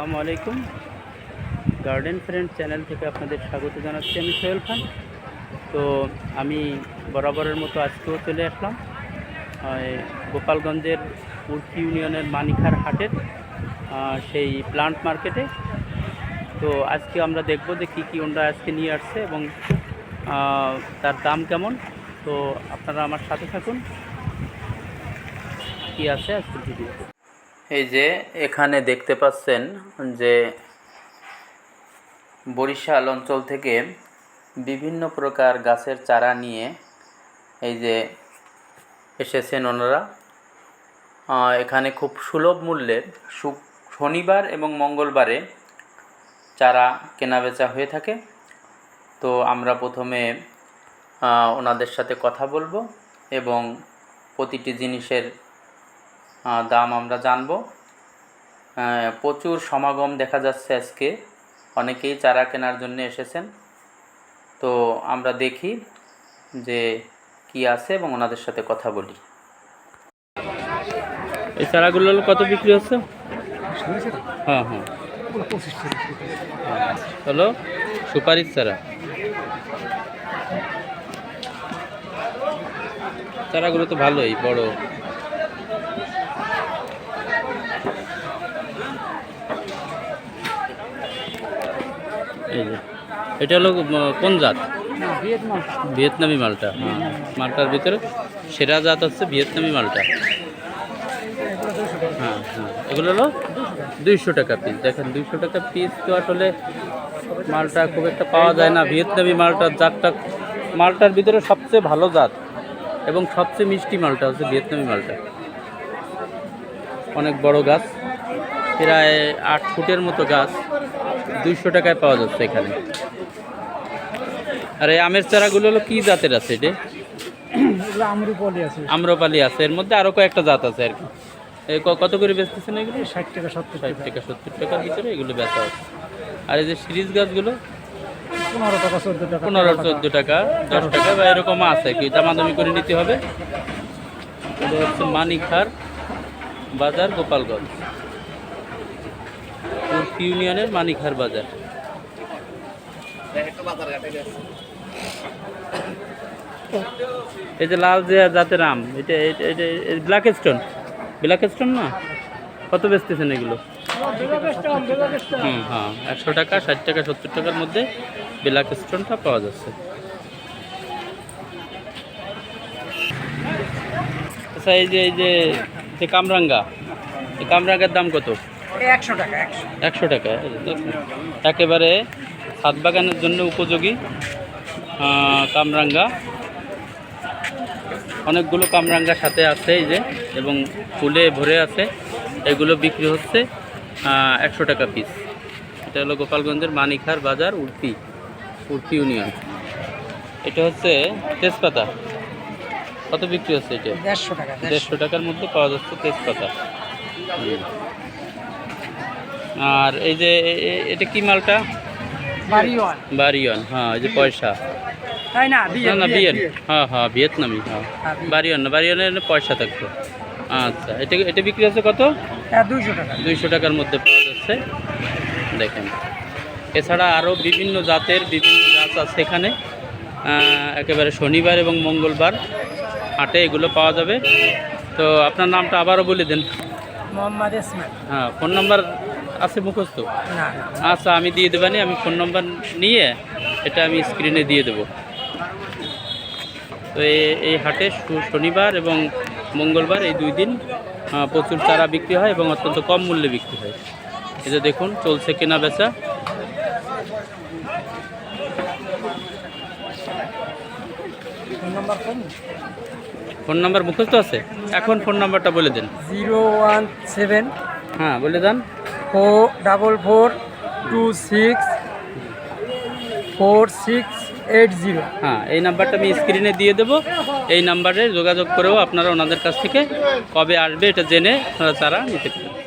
আসসালামু আলাইকুম। Garden friend channel থেকে আপনাদের স্বাগত জানাচ্ছি আমি সোহেল খান। তো আমি বরাবরের মতো আজকেও চলে আসলাম গোপালগঞ্জের উর্কি ইউনিয়নের মানিখার হাটের সেই প্লান্ট মার্কেটে তো আজকে আমরা দেখব যে কী কী ওনরা আজকে নিয়ে আসছে এবং তার দাম কেমন। তো আপনারা আমার সাথে থাকুন। কি আছে আজকের ভিডিওতে এই যে এখানে দেখতে পাচ্ছেন যে বরিশাল অঞ্চল থেকে বিভিন্ন প্রকার গাছের চারা নিয়ে এই যে এসেছেন ওনারা। এখানে খুব সুলভ মূল্যে শনিবার এবং মঙ্গলবারে চারা কেনাবেচা হয়ে থাকে। তো আমরা প্রথমে ওনাদের সাথে কথা বলব এবং প্রতিটি জিনিসের দাম আমরা জানব। প্রচুর সমাগম দেখা যাচ্ছে আজকে। অনেকেই চারা কেনার জন্য এসেছেন। তো আমরা দেখি যে কি আছে এবং ওনাদের সাথে কথা বলি। এই চারাগুলো কত বিক্রি হচ্ছে? হ্যাঁ হ্যাঁ। হলো সুপারির চারা। চারাগুলো তো ভালোই, বড়। এই যে, এটা হলো কোন জাত? ভিয়েতনামি মালটা হ্যাঁ। মালটার ভিতরে সেরা জাত হচ্ছে ভিয়েতনামি মালটা। হ্যাঁ হ্যাঁ। এগুলো হলো দুইশো টাকা পিস দেখেন, দুইশো টাকা পিস তো আসলে মালটা খুব একটা পাওয়া যায় না। ভিয়েতনামি মালটার জাতটা মালটার ভিতরে সবচেয়ে ভালো জাত এবং সবচেয়ে মিষ্টি মালটা হচ্ছে ভিয়েতনামি মালটা। অনেক বড় গাছ, প্রায় আট ফুটের মতো গাছ। দুইশো টাকায় পাওয়া যাচ্ছে এখানে। আর এই আমের চারাগুলো হলো কী জাতের আছে এটা? আমরুপলি আছে। আম্রপালি আছে। এর মধ্যে আরও কয়েকটা জাত আছে আর কি। কত করে বেচতেছেন এগুলো? ষাট টাকা সত্তর ষাট টাকা। সত্তর টাকার ভিতরে এগুলো বেচা হচ্ছে আর এই যে সিরিজ গাছগুলো? পনেরো টাকা চোদ্দ টাকা পনেরো চোদ্দ টাকা। দশ টাকা বা এরকম আছে কি। দামাদামি করে নিতে হবে। এটা হচ্ছে মানিখার বাজার গোপালগঞ্জ। উর্ফি ইউনিয়নের মানিখার বাজার। এই যে লাল যে জাতের আম, এটা এটা- ব্ল্যাক স্টোন ব্ল্যাক স্টোন না? কত বেচতেছেন এগুলো? হুম হ্যাঁ একশো টাকা, ষাট টাকা, সত্তর টাকার মধ্যে ব্ল্যাক স্টোনটা পাওয়া যাচ্ছে। আচ্ছা এই যে এই যে কামরাঙ্গা, এই কামরাঙ্গার দাম কত? একশো টাকা একশো। টাকা। একেবারে ছাদ বাগানের জন্য উপযোগী কামরাঙ্গা। অনেকগুলো কামরাঙ্গা সাথে আছে এই যে এবং ফুলে ভরে আছে। এগুলো বিক্রি হচ্ছে একশো টাকা পিস এটা হলো গোপালগঞ্জের মানিখার বাজার উর্পি উর্পি ইউনিয়ন এটা হচ্ছে তেজপাতা। কত বিক্রি হচ্ছে এটা? দেড়শো টাকা দেড়শো টাকার মধ্যে পাওয়া যাচ্ছে তেজপাতা। আর এই যে এটা কি মালটা? বারিয়ন হ্যাঁ এই যে পয়সা। তাই না? হ্যাঁ হ্যাঁ ভিয়েতনামি হ্যাঁ। হ্যাঁ, বিয়েন। বারিয়ন না বারিয়নের পয়সা থাকতো আচ্ছা এটা এটা বিক্রি হচ্ছে কত? হ্যাঁ দুইশো টাকা। দুইশো টাকার মধ্যে পাওয়া যাচ্ছে। দেখেন। এছাড়া আরও বিভিন্ন জাতের বিভিন্ন গাছ আছে এখানে। একেবারে শনিবার এবং মঙ্গলবার হাটে এগুলো পাওয়া যাবে। তো আপনার নামটা আবারও বলে দেন। মোহাম্মদ ইসমাইল। হ্যাঁ ফোন নাম্বার আছে মুখস্থ? না। আচ্ছা আমি দিয়ে দেবানি আমি ফোন নম্বর নিয়ে এটা আমি স্ক্রিনে দিয়ে দেবো। তো এই- হাটে শনিবার এবং মঙ্গলবার এই দুই দিন প্রচুর চারা বিক্রি হয় এবং অত্যন্ত কম মূল্যে বিক্রি হয়। এই যে দেখুন চলছে কেনা বেচা। Phone number phone phone number মুখস্থ আছে? এখন ফোন নাম্বারটা বলে দেন। জিরো ওয়ান সেভেন হ্যাঁ বলে দেন। Four double four two six four six eight zero হ্যাঁ এই নাম্বারটা আমি স্ক্রিনে দিয়ে দেবো। এই নাম্বারে যোগাযোগ করেও আপনারা ওনাদের কাছ থেকে কবে আসবে এটা জেনে চারা নিতে পারেন।